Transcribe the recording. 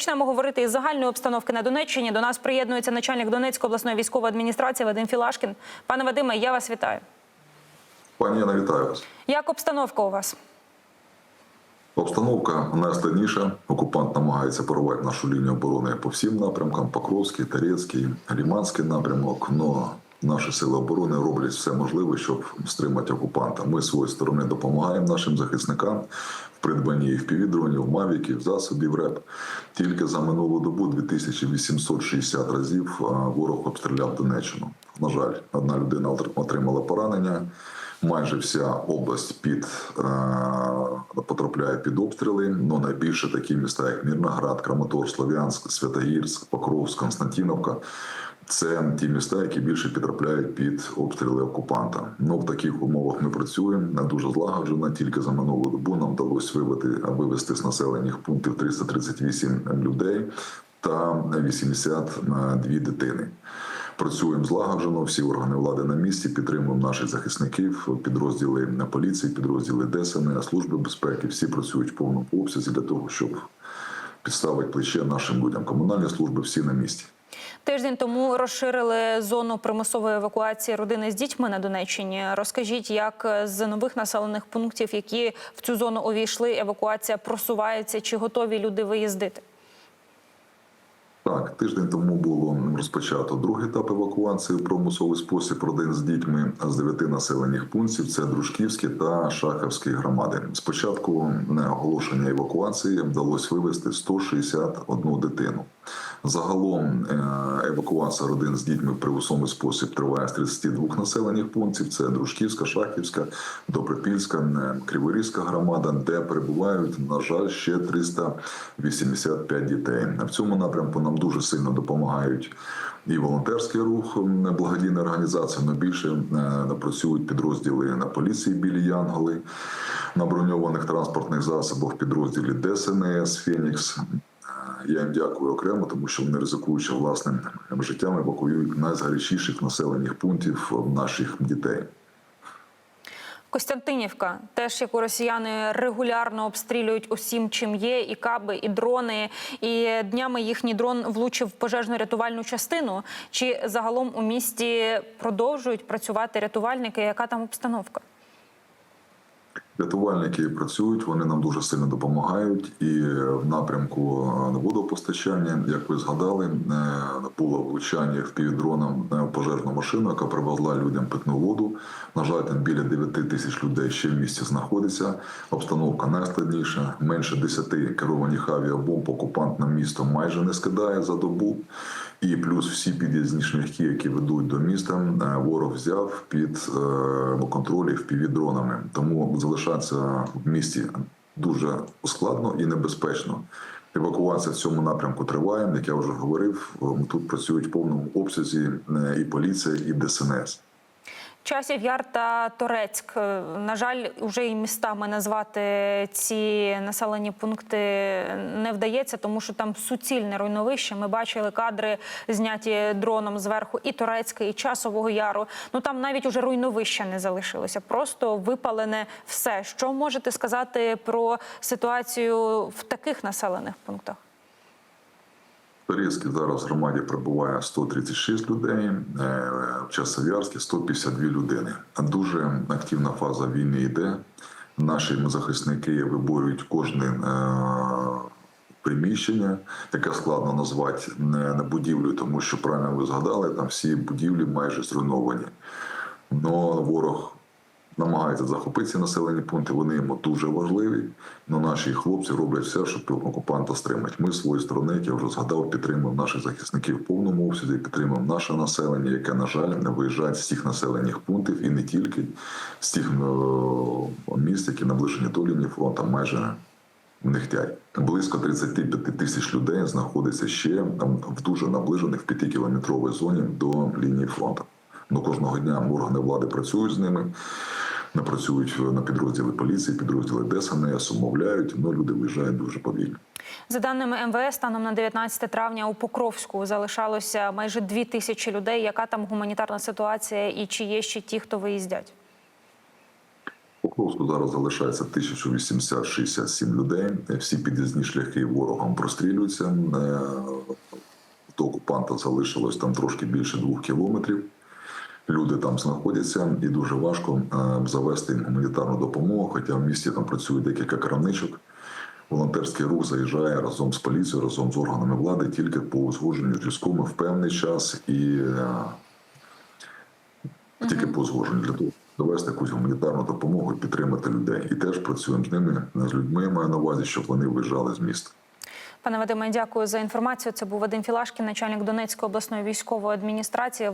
Почнемо говорити із загальної обстановки на Донеччині. До нас приєднується начальник Донецької обласної військової адміністрації Вадим Філашкін. Пане Вадиме, я вас вітаю. Пані Яна, вітаю вас. Як обстановка у вас? Обстановка найскладніша. Окупант намагається порвати нашу лінію оборони по всім напрямкам: Покровський, Тарецький, Ліманський напрямок. Но наші сили оборони роблять все можливе, щоб стримати окупанта. Ми з своєї сторони допомагаємо нашим захисникам в придбанні впівдронів, мавіків, засобів РЕП. Тільки за минулу добу 2860 разів ворог обстріляв Донеччину. На жаль, одна людина отримала поранення. Майже вся область під е, потрапляє під обстріли. Ну найбільше такі міста, як Мірноград, Краматорськ, Слов'янськ, Святогірськ, Покровськ, Константиновка. Це ті міста, які більше потрапляють під обстріли окупанта. Ну в таких умовах ми працюємо не дуже злагоджено. Тільки за минулу добу нам вдалося вивести вивести з населених пунктів 338 людей та 82 дитини. Працюємо злагоджено, всі органи влади на місці, підтримуємо наших захисників, підрозділи поліції, підрозділи ДСН, служби безпеки. Всі працюють в повному обсязі для того, щоб підставити плече нашим людям. Комунальні служби всі на місці. Тиждень тому розширили зону примусової евакуації родини з дітьми на Донеччині. Розкажіть, як з нових населених пунктів, які в цю зону увійшли, евакуація просувається, чи готові люди виїздити? Так, тиждень тому було розпочато другий етап евакуації в примусовий спосіб родин з дітьми з дев'яти населених пунктів. Це Дружківські та Шаховські громади. Спочатку на оголошення евакуації вдалося вивезти 161 дитину. Загалом е, евакуація родин з дітьми в примусовий спосіб триває з 32 населених пунктів. Це Дружківська, Шахівська, Добропільська, е, Криворізька громада, де перебувають, на жаль, ще 385 дітей. В цьому напрямку нам дуже сильно допомагають і волонтерський рух, благодійна організація, але більше е, працюють підрозділи на поліції білі Янголи, на броньованих транспортних засобах, підрозділі ДСНС, Фенікс. Я їм дякую окремо, тому що вони ризикуючи власним життям, евакуюють найзгарячіших населених пунктів наших дітей. Костянтинівка, теж яку росіяни регулярно обстрілюють усім, чим є, і каби, і дрони. І днями їхній дрон влучив в пожежно-рятувальну частину. Чи загалом у місті продовжують працювати рятувальники? Яка там обстановка? Рятувальники працюють, вони нам дуже сильно допомагають. І в напрямку водопостачання, як ви згадали, е, було влучання в пожежну машину, яка привезла людям питну воду. На жаль, там біля 9 тисяч людей ще в місті знаходиться. Обстановка найскладніша. Менше 10 керованих авіабомб окупант на місто майже не скидає за добу. І плюс всі під'їзні шляхи, які ведуть до міста, е, ворог взяв під е, контролі впівдронами. Тому залишатися в місті дуже складно і небезпечно. Евакуація в цьому напрямку триває. Як я вже говорив, тут працюють в повному обсязі е, і поліція, і ДСНС. Часів Яр та Торецьк. На жаль, вже і містами назвати ці населені пункти не вдається, тому що там суцільне руйновище. Ми бачили кадри, зняті дроном зверху і Торецька, і Часового Яру. Ну там навіть уже руйновища не залишилося, просто випалене все. Що можете сказати про ситуацію в таких населених пунктах? Торецькій зараз в громаді прибуває 136 людей, е, в Часов'ярській 152 людини. Дуже активна фаза війни йде. Наші захисники виборюють кожне е, приміщення, яке складно назвати не будівлю, тому що правильно ви згадали, там всі будівлі майже зруйновані. Но ворог намагаються захопити ці населені пункти. Вони йому дуже важливі. але наші хлопці роблять все, щоб окупанта стримати. Ми з своєї сторони, як я вже згадав, підтримуємо наших захисників в повному обсязі, підтримуємо наше населення, яке на жаль не виїжджає з цих населених пунктів і не тільки з тих міст, які наближені до лінії фронту, майже. Нехтять близько 35 тисяч людей знаходиться ще в дуже наближених в 5-кілометровій зоні до лінії фронту. Ну кожного дня органи влади працюють з ними не працюють на підрозділи поліції, підрозділи ДСНС, умовляють, але люди виїжджають дуже повільно. За даними МВС, станом на 19 травня у Покровську залишалося майже дві тисячі людей. Яка там гуманітарна ситуація і чи є ще ті, хто виїздять? Покровську зараз залишається 1867 людей. Всі під'їзні шляхи ворогом прострілюються. Е, До окупанта залишилось там трошки більше двох кілометрів. Люди там знаходяться, і дуже важко е, завести їм гуманітарну допомогу. Хоча в місті там працює декілька крамничок. Волонтерський рух заїжджає разом з поліцією, разом з органами влади тільки по узгодженню з військовими в певний час і е, тільки по узгодженню для того, щоб довести якусь гуманітарну допомогу підтримати людей. І теж працюємо з ними, з людьми маю на увазі, щоб вони виїжджали з міста. Пане Вадиме, дякую за інформацію. Це був Вадим Філашкін, начальник Донецької обласної військової адміністрації.